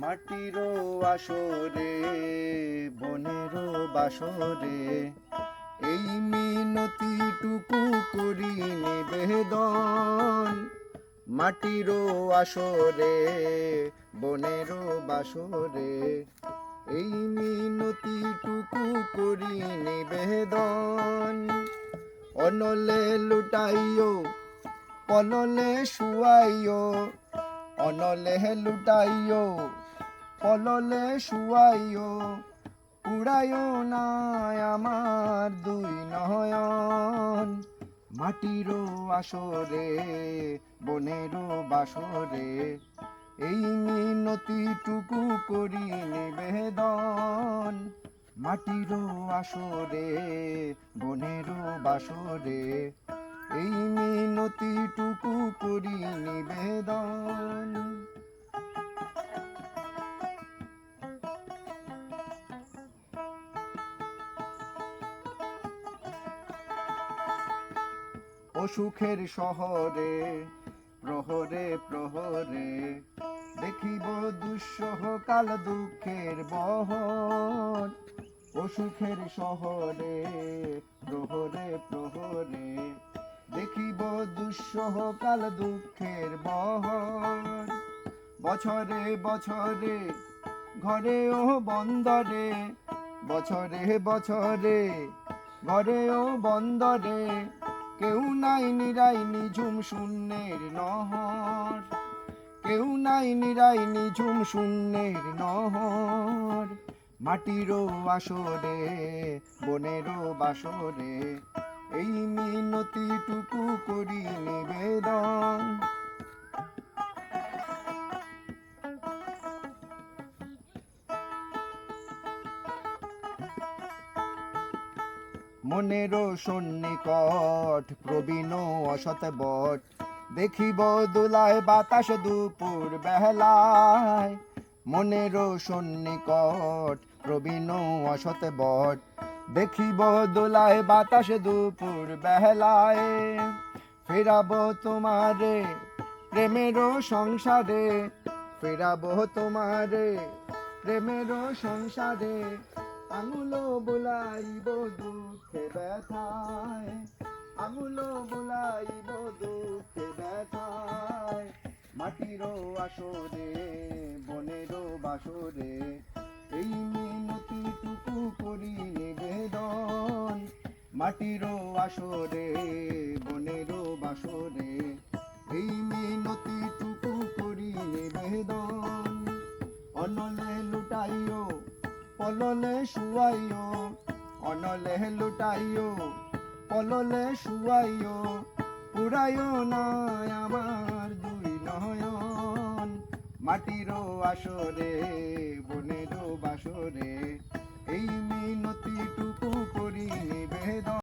মাটিরও আসরে, বনেরও বাসরে। এই মিনতিটুকু করি নিবেদন, মাটিরও আসরে, বনেরও বাসরে। এই মিনতিটুকু করি নিবেদন, অনলে লুটাইও পললে শুয়াইও, অনলে লুটাইও পললে শুয়াইও, উড়াইও না আমার দুই নয়ন। মাটিরও আসরে, বনেরও বাসরে, এই মিনতিটুকু করি নিবেদন মাটিরও আসরে, বনেরও বাসরে, এই মিনতিটুকু অসুখের শহরে, প্রহরে প্রহরে, দেখিব দুঃসহ কাল দুঃখের বহর। অসুখের শহরে, প্রহরে প্রহরে, দেখিব দুঃসহ কাল দুঃখের বহর। বছরে বছরে, ঘরে ও বন্দরে, বছরে বছরে, ঘরে ও বন্দরে কেউ নাই নিরাই নিঝুম শূন্যের নহর। কেউ নাই নিরাই নিঝুম শূন্যের নহর। মাটিরও আসরে বনেরও বাসরে, এই মনেরও সন্নিকট প্রবীণ অসত বট। দেখিব দোলায় বাতাস দুপুর বেলায়। মনেরও সন্নিকট প্রবীণ অসত বট। দেখিব দোলায় বাতাস দুপুর বেলায়। ফেরাব তোমারে প্রেমেরও সংসারে। ফেরাব তোমারে প্রেমেরও সংসারে। আঙুল বুলাইব দুঃখে ব্যথায়। আঙুল বুলাইব দুঃখে ব্যথায়। মাটিরও আসরে বনেরও বাসরে এই মিনতিটুকু করি নিবেদন। মাটিরও আসরে বনেরও বাসরে এই মিনতিটুকু করি নিবেদন। অনলে লুটাইও পললে শুয়াইও অনলে লুটাইও পললে শুয়াইও পুরাইও না আমার দুই নয়ন। মাটিরও আসরে